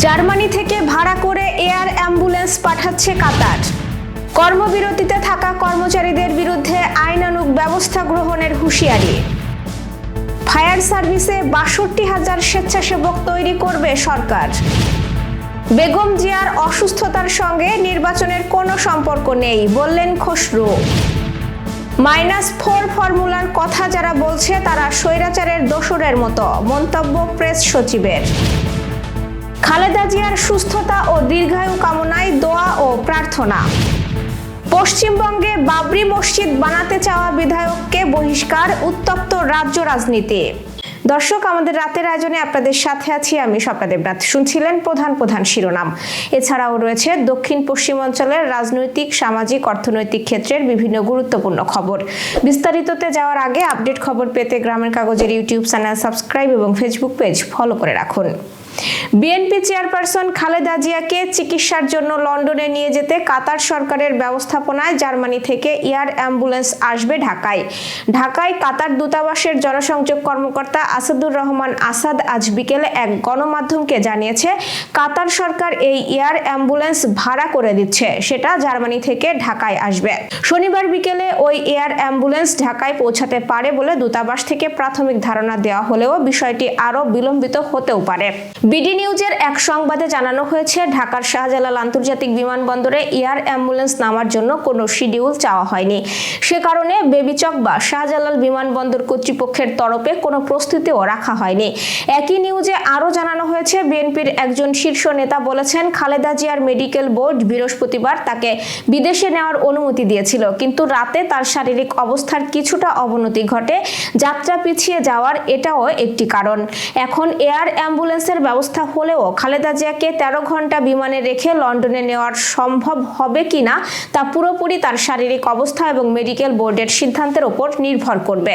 Germany থেকে ভাড়া করে এয়ার অ্যাম্বুলেন্স পাঠাচ্ছে কাতার। কর্মবিরতিতে থাকা কর্মচারীদের বিরুদ্ধে আইনানুগ ব্যবস্থা গ্রহণের হুঁশিয়ারি। ফায়ার সার্ভিসে বাষট্টি হাজার স্বেচ্ছাসেবক তৈরি করবে সরকার। বেগম জিয়ার অসুস্থতার সঙ্গে নির্বাচনের কোনো সম্পর্ক নেই বললেন খসরু। মাইনাস ফোর ফর্মুলার কথা যারা বলছে তারা স্বৈরাচারের দোসরের মতো, মন্তব্য প্রেস সচিবের। সুস্থতা ও দীর্ঘায়ু কামনায় দোয়া ও প্রার্থনা। পশ্চিমবঙ্গে বাবরি মসজিদ বানাতে চাওয়া বিধায়ককে বহিষ্কার উত্তপ্ত রাজ্য রাজনীতি। দর্শক, আমাদের রাতের আয়োজনে আপনাদের সাথে আছি আমি স্বপ্না দেবনাথ। শুনছিলেন প্রধান প্রধান শিরোনাম। এছাড়াও রয়েছে দক্ষিণ পশ্চিমাঞ্চলের রাজনৈতিক, সামাজিক, অর্থনৈতিক ক্ষেত্রের বিভিন্ন গুরুত্বপূর্ণ খবর। বিস্তারিততে যাওয়ার আগে আপডেট খবর পেতে গ্রামের কাগজের ইউটিউব চ্যানেল সাবস্ক্রাইব এবং ফেসবুক পেজ ফলো করে রাখুন। বিএনপি চেয়ারপারসন খালেদা জিয়াকে চিকিৎসার জন্য লন্ডনে নিয়ে যেতে কাতার সরকারের ব্যবস্থাপনায় জার্মানি থেকে এয়ার অ্যাম্বুলেন্স আসবে ঢাকায়। ঢাকায় কাতার দূতাবাসের জনসংযোগ কর্মকর্তা আসাদুর রহমান আসাদ আজ বিকেলে এক গণমাধ্যমকে জানিয়েছে, কাতার সরকার এই এয়ার অ্যাম্বুলেন্স ভাড়া করে দিচ্ছে, সেটা জার্মানি থেকে ঢাকায় আসবে। শনিবার বিকেলে ওই এয়ার অ্যাম্বুলেন্স ঢাকায় পৌঁছাতে পারে বলে দূতাবাস থেকে প্রাথমিক ধারণা দেওয়া হলেও বিষয়টি আরও বিলম্বিত হতেও পারে। বিডি নিউজের এক সংবাদে জানানো হয়েছে, ঢাকার শাহজালাল আন্তর্জাতিক বিমানবন্দরে এয়ার অ্যাম্বুলেন্স নামার জন্য কোনো শিডিউল চাওয়া হয়নি। সে কারণে বেবিচক বা শাহজালাল বিমানবন্দর কর্তৃপক্ষের তরফে কোনো প্রস্তুতিও রাখা হয়নি। একই নিউজে আরও জানানো হয়েছে, বিএনপির একজন শীর্ষ নেতা বলেছেন, খালেদা জিয়ার মেডিকেল বোর্ড বৃহস্পতিবার তাকে বিদেশে নেওয়ার অনুমতি দিয়েছিল, কিন্তু রাতে তার শারীরিক অবস্থার কিছুটা অবনতি ঘটে, যাত্রা পিছিয়ে যাওয়ার এটাও একটি কারণ। এখন এয়ার অ্যাম্বুলেন্সের ব্যবস্থা হলেও খালেদা জিয়াকে তেরো ঘণ্টা বিমানে রেখে লন্ডনে নেওয়ার সম্ভব হবে কি না তা পুরোপুরি তার শারীরিক অবস্থা এবং মেডিকেল বোর্ডের সিদ্ধান্তের ওপর নির্ভর করবে।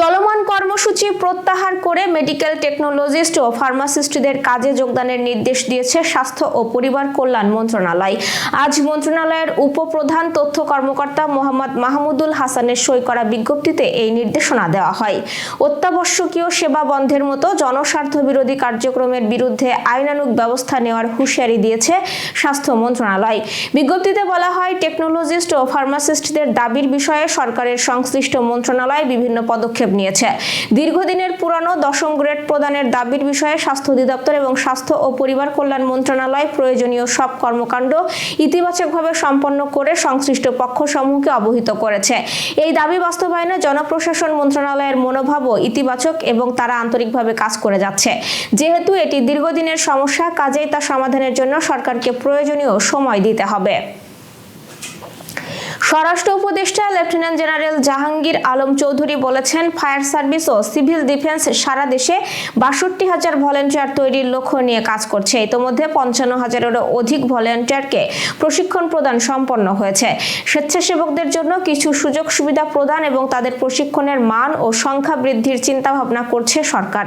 চলমান কর্মসূচি প্রত্যাহার করে মেডিকেল টেকনোলজিস্ট ও ফার্মাসিস্টদের কাজে যোগদানের নির্দেশ দিয়েছে স্বাস্থ্য ও পরিবার কল্যাণ মন্ত্রণালয়। আজ মন্ত্রণালয়ের উপপ্রধান তথ্য কর্মকর্তা মোহাম্মদ মাহমুদুল হাসানের সই করা বিজ্ঞপ্তিতে এই নির্দেশনা দেওয়া হয়। অত্যাবশ্যকীয় সেবা বন্ধের মতো জনস্বার্থ বিরোধী কার্যক্রমের বিরুদ্ধে আইনানুগ ব্যবস্থা নেওয়ার হুঁশিয়ারি দিয়েছে স্বাস্থ্য মন্ত্রণালয়। বিজ্ঞপ্তিতে বলা হয়, টেকনোলজিস্ট ও ফার্মাসিস্টদের দাবির বিষয়ে সরকারের সংশ্লিষ্ট মন্ত্রণালয় বিভিন্ন পদক্ষেপ নিয়েছে। দীর্ঘদিনের পুরানো দশম গ্রেড প্রদানের দাবির বিষয়ে স্বাস্থ্য অধিদপ্তর এবং স্বাস্থ্য ও পরিবার কল্যাণ মন্ত্রণালয় প্রয়োজনীয় সব কর্মকাণ্ড ইতিবাচকভাবে সম্পন্ন করে সংশ্লিষ্ট পক্ষ পক্ষসমূহকে অবহিত করেছে। এই দাবি বাস্তবায়নে জনপ্রশাসন মন্ত্রণালয়ের মনোভাবও ইতিবাচক এবং তারা আন্তরিকভাবে কাজ করে যাচ্ছে। যেহেতু এটি দীর্ঘদিনের সমস্যা, কাজেই তা সমাধানের জন্য সরকারকে প্রয়োজনীয় সময় দিতে হবে। স্বরাষ্ট্র উপদেষ্টা লেফটেন্যান্ট জেনারেল জাহাঙ্গীর আলম চৌধুরী বলেছেন, ফায়ার সার্ভিস ও সিভিল ডিফেন্স সারা দেশে বাষট্টি হাজার ভলেন্টিয়ার তৈরির লক্ষ্য নিয়ে কাজ করছে। ইতোমধ্যে পঞ্চান্ন হাজারেরও অধিক ভলেন্টিয়ারকে প্রশিক্ষণ প্রদান সম্পন্ন হয়েছে। স্বেচ্ছাসেবকদের জন্য কিছু সুযোগ সুবিধা প্রদান এবং তাদের প্রশিক্ষণের মান ও সংখ্যা বৃদ্ধির চিন্তাভাবনা করছে সরকার।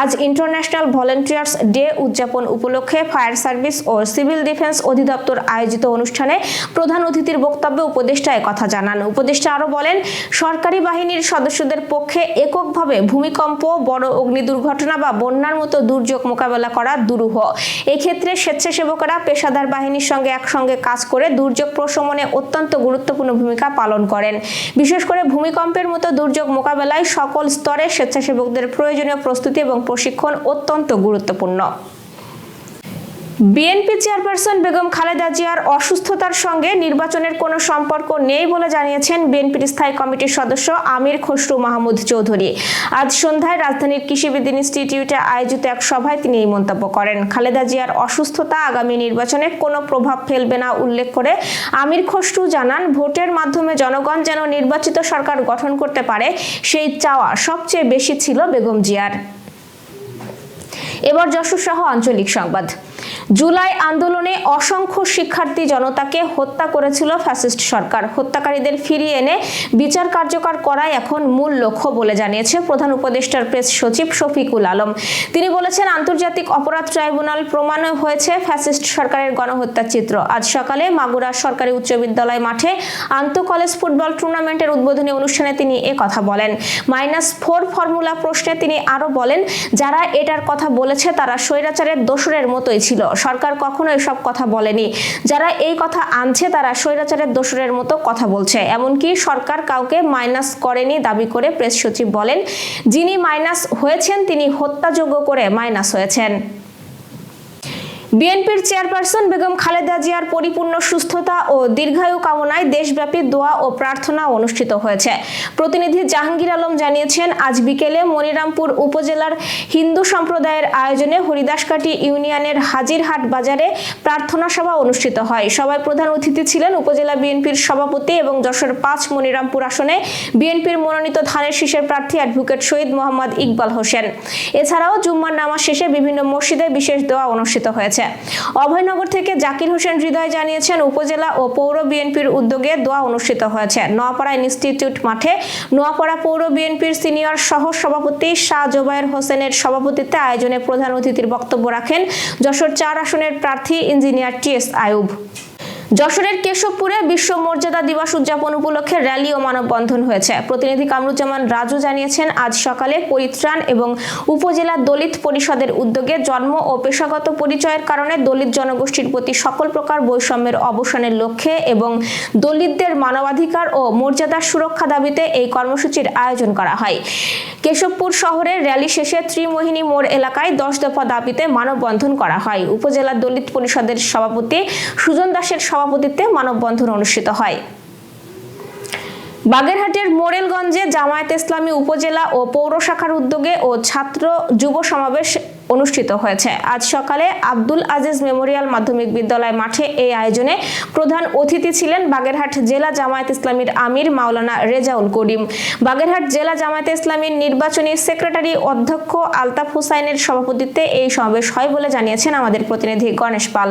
আজ ইন্টারন্যাশনাল ভলেন্টিয়ার্স ডে উদযাপন উপলক্ষে ফায়ার সার্ভিস ও সিভিল ডিফেন্স অধিদপ্তর আয়োজিত অনুষ্ঠানে প্রধান অতিথির বক্তব্যে উপদেষ্টা কথা জানান। উপদেষ্টা আরও বলেন, সরকারি বাহিনীর সদস্যদের পক্ষে এককভাবে ভূমিকম্প, বড় অগ্নি দুর্ঘটনা বা বন্যার মতো দুর্যোগ মোকাবেলা করা দুরূহ। এক্ষেত্রে স্বেচ্ছাসেবকরা পেশাদার বাহিনীর সঙ্গে একসঙ্গে কাজ করে দুর্যোগ প্রশমনে অত্যন্ত গুরুত্বপূর্ণ ভূমিকা পালন করেন। বিশেষ করে ভূমিকম্পের মতো দুর্যোগ মোকাবেলায় সকল স্তরে স্বেচ্ছাসেবকদের প্রয়োজনীয় প্রস্তুতি এবং প্রশিক্ষণ অত্যন্ত গুরুত্বপূর্ণ। বিএনপি চেয়ারপারসন বেগম খালেদা জিয়ার অসুস্থতার সঙ্গে নির্বাচনের কোনো সম্পর্ক নেই বলে জানিয়েছেন বিএনপির স্থায়ী কমিটির সদস্য আমির খসরু মাহমুদ চৌধুরী। আজ সন্ধ্যায় রাজধানীর কৃষিবিদ ইনস্টিটিউটে আয়োজিত এক সভায় তিনি এই মন্তব্য করেন। খালেদা জিয়ার অসুস্থতা আগামী নির্বাচনে কোনো প্রভাব ফেলবে না উল্লেখ করে আমির খসরু জানান, ভোটের মাধ্যমে জনগণ যেন নির্বাচিত সরকার গঠন করতে পারে সেই চাওয়া সবচেয়ে বেশি ছিল বেগম জিয়ার। এবার যশোর সহ আঞ্চলিক সংবাদ। জুলাই আন্দোলনে অসংখ্য শিক্ষার্থী জনতাকে হত্যা করেছিল ফ্যাসিস্ট সরকার। হত্যাকারীদের ফিরিয়ে এনে বিচার কার্যকর করাই এখন মূল লক্ষ্য বলে জানিয়েছে প্রধান উপদেষ্টার প্রেস সচিব শফিকুল আলম। তিনি বলেছেন, আন্তর্জাতিক অপরাধ ট্রাইব্যুনাল প্রমাণ হয়েছে ফ্যাসিস্ট সরকারের গণহত্যার চিত্র। আজ সকালে মাগুরা সরকারি উচ্চ বিদ্যালয় মাঠে আন্তঃ কলেজ ফুটবল টুর্নামেন্টের উদ্বোধনী অনুষ্ঠানে তিনি এ কথা বলেন। মাইনাস ফোর ফর্মুলা প্রশ্নে তিনি আরও বলেন, যারা এটার কথা বলেছে তারা স্বৈরাচারের দোসরের মতোই ছিল। সরকার কখনো এসব কথা বলেনি। যারা এই কথা আনছে তারা স্বৈরাচারের দোষরের মতো কথা বলছে। এমনকি সরকার কাউকে মাইনাস করেনি দাবি করে প্রেস সচিব বলেন, যিনি মাইনাস হয়েছেন তিনি হত্যাযোগ্য করে মাইনাস হয়েছেন। বিএনপির চেয়ারপারসন বেগম খালেদা জিয়ার পরিপূর্ণ সুস্থতা ও দীর্ঘায়ু কামনায় দেশব্যাপী দোয়া ও প্রার্থনা অনুষ্ঠিত হয়েছে। প্রতিনিধি জাহাঙ্গীর আলম জানিয়েছেন, আজ বিকেলে মনিরামপুর উপজেলার হিন্দু সম্প্রদায়ের আয়োজনে হরিদাসকাটি ইউনিয়নের হাজিরহাট বাজারে প্রার্থনা সভা অনুষ্ঠিত হয়। সভায় প্রধান অতিথি ছিলেন উপজেলা বিএনপির সভাপতি এবং যশোর পাঁচ মনিরামপুর আসনে বিএনপির মনোনীত ধানের শীষের প্রার্থী অ্যাডভোকেট শহীদ মোহাম্মদ ইকবাল হোসেন। এছাড়াও জুম্মার নামাজ শেষে বিভিন্ন মসজিদে বিশেষ দোয়া অনুষ্ঠিত হয়েছে। অভয়নগর থেকে জাকির হোসেন হৃদয় জানিয়েছেন, উপজেলা ও পৌর বিএনপির উদ্যোগে দোয়া অনুষ্ঠিত হয়েছে। নোয়াপাড়া ইনস্টিটিউট মাঠে নোয়াপাড়া পৌর বিএনপির সিনিয়র সহ সভাপতি শাহ জোবায়ের হোসেনের সভাপতিত্বে আয়োজনে প্রধান অতিথির বক্তব্য রাখেন যশোর চার আসনের প্রার্থী ইঞ্জিনিয়ার টি এস আয়ুব যশোরের কেশবপুরে বিশ্ব মর্যাদা দিবস উদযাপন উপলক্ষে র্যালি ও মানববন্ধন হয়েছে। প্রতিনিধি কামরুজ্জামান রাজু জানিয়েছেন, আজ সকালে পরিত্রাণ এবং উপজেলা দলিত পরিষদের উদ্যোগে জন্ম ও পেশাগত পরিচয়ের কারণে দলিত জনগোষ্ঠীর প্রতি সকল প্রকার বৈষম্যের অবসানের লক্ষ্যে এবং দলিতদের মানবাধিকার ও মর্যাদার সুরক্ষা দাবিতে এই কর্মসূচির আয়োজন করা হয়। কেশবপুর শহরের র্যালি শেষে ত্রিমোহিনী মোড় এলাকায় দশ দফা দাবিতে মানববন্ধন করা হয়। উপজেলা দলিত পরিষদের সভাপতি সুজন দাসের সভাপতিত্বে মানববন্ধন অনুষ্ঠিত হয়। বাগেরহাটের মোরেলগঞ্জে জামায়াত ইসলামী উপজেলা ও পৌর শাখার উদ্যোগে ও ছাত্র যুব সমাবেশ অনুষ্ঠিত হয়েছে। আজ সকালে আব্দুল আজিজ মেমোরিয়াল মাধ্যমিক বিদ্যালয় মাঠে এই আয়োজনে প্রধান অতিথি ছিলেন বাগেরহাট জেলা জামায়াত ইসলামীর আমির মাওলানা রেজাউল করিম। বাগেরহাট জেলা জামায়াত ইসলামীর নির্বাচনী সেক্রেটারি অধ্যক্ষ আলতাফ হুসাইনের সভাপতিত্বে এই সমাবেশ হয় বলে জানিয়েছেন আমাদের প্রতিনিধি Ganesh Pal.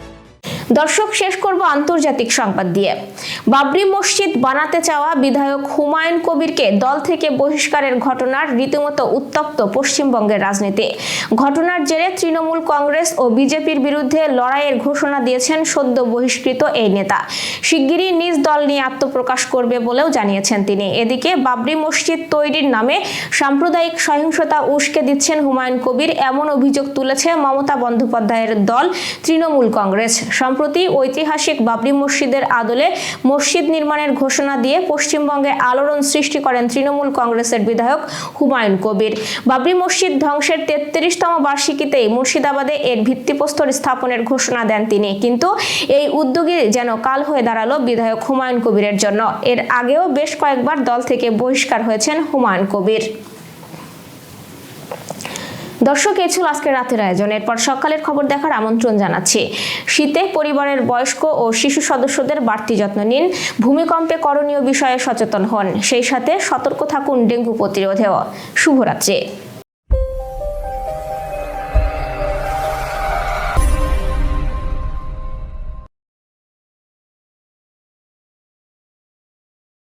দর্শক, শেষ করব আন্তর্জাতিক সংবাদ দিয়ে। বাবরি মসজিদ বানাতে চাওয়া বিধায়ক হুমায়ুন কবিরকে দল থেকে বহিষ্কারের ঘটনার রীতিমতো উত্তপ্ত পশ্চিমবঙ্গের রাজনীতি। ঘটনার জেরে তৃণমূল কংগ্রেস ও বিজেপির বিরুদ্ধে লড়াইয়ের ঘোষণা দিয়েছেন সদ্য বহিষ্কৃত এই নেতা। শিগগিরই নিজ দল নিয়ে আত্মপ্রকাশ করবে বলেও জানিয়েছেন তিনি। এদিকে বাবরি মসজিদ তৈরির নামে সাম্প্রদায়িক সহিংসতা উস্কে দিচ্ছেন হুমায়ুন কবির। এমন অভিযোগ তুলেছে মমতা বন্দ্যোপাধ্যায়ের দল তৃণমূল কংগ্রেস। সম্প্রতি ঐতিহাসিক বাবরি মসজিদের আদলে মসজিদ নির্মাণের ঘোষণা দিয়ে পশ্চিমবঙ্গে আলোড়ন সৃষ্টি করেন তৃণমূল কংগ্রেসের বিধায়ক হুমায়ুন কবির। বাবরি মসজিদ ধ্বংসের তেত্রিশতম বার্ষিকীতেই মুর্শিদাবাদে এর ভিত্তিপ্রস্তর স্থাপনের ঘোষণা দেন তিনি। কিন্তু এই উদ্যোগী যেন কাল হয়ে দাঁড়াল বিধায়ক হুমায়ুন কবিরের জন্য। এর আগেও বেশ কয়েকবার দল থেকে বহিষ্কার হয়েছেন হুমায়ুন কবির। দর্শক এ ছিল আজকের রাতের আয়োজন। এরপর সকালের খবর দেখার আমন্ত্রণ জানাচ্ছি। শীতে পরিবারের বয়স্ক ও শিশু সদস্যদের বাড়তি যত্ন নিন। ভূমিকম্পে করণীয় বিষয়ে সচেতন হন। সেই সাথে সতর্ক থাকুন ডেঙ্গু প্রতিরোধেও। শুভরাত্রি।